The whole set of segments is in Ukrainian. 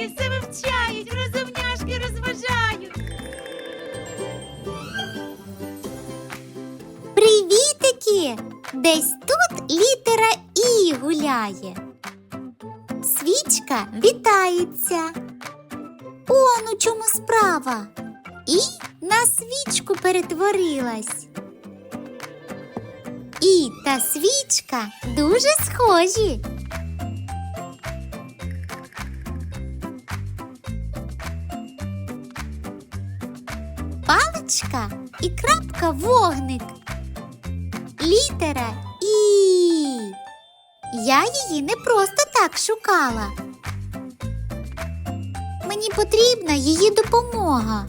розумняшки все вивчають, розумняшки розважають. Привітики! Десь тут літера І гуляє. Свічка вітається. Он у чому справа. І на свічку перетворилась. І та свічка дуже схожі. Паличка і крапка вогник. Літера І. Я її не просто так шукала. Мені потрібна її допомога.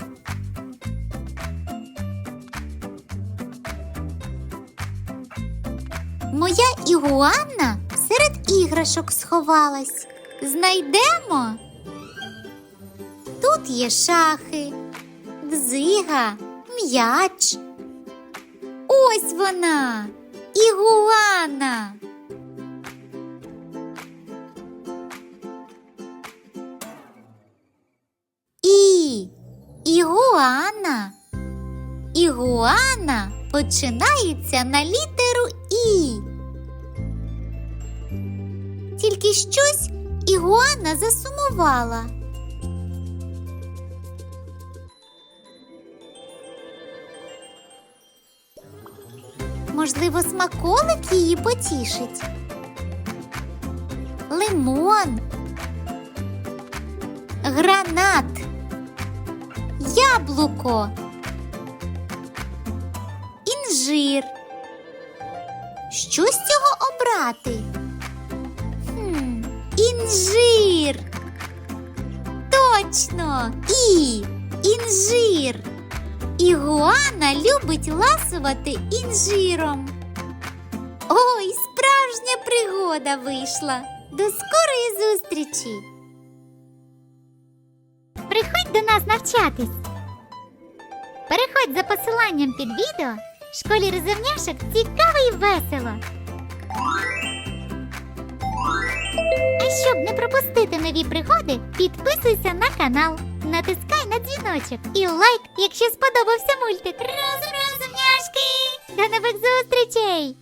Моя ігуанна серед іграшок сховалась. Знайдемо. Тут є шахи, дзига, м'яч. Ось вона, ігуана. І ігуана. Ігуана починається на літеру І. Тільки щось ігуана засумувала. Можливо, смаколик її потішить. Лимон. Гранат. Яблуко. Інжир. Що з цього обрати? Хм, інжир. Точно. І. Інжир. Ігуана любить ласувати інжиром. Ой, справжня пригода вийшла. До скорої зустрічі. Приходь до нас навчатись. Переходь за посиланням під відео. Школі розумняшок цікаво і весело. А щоб не пропустити нові пригоди, підписуйся на канал, натискай на дзвіночок і лайк, якщо сподобався мультик. Розумняшки! До нових зустрічей!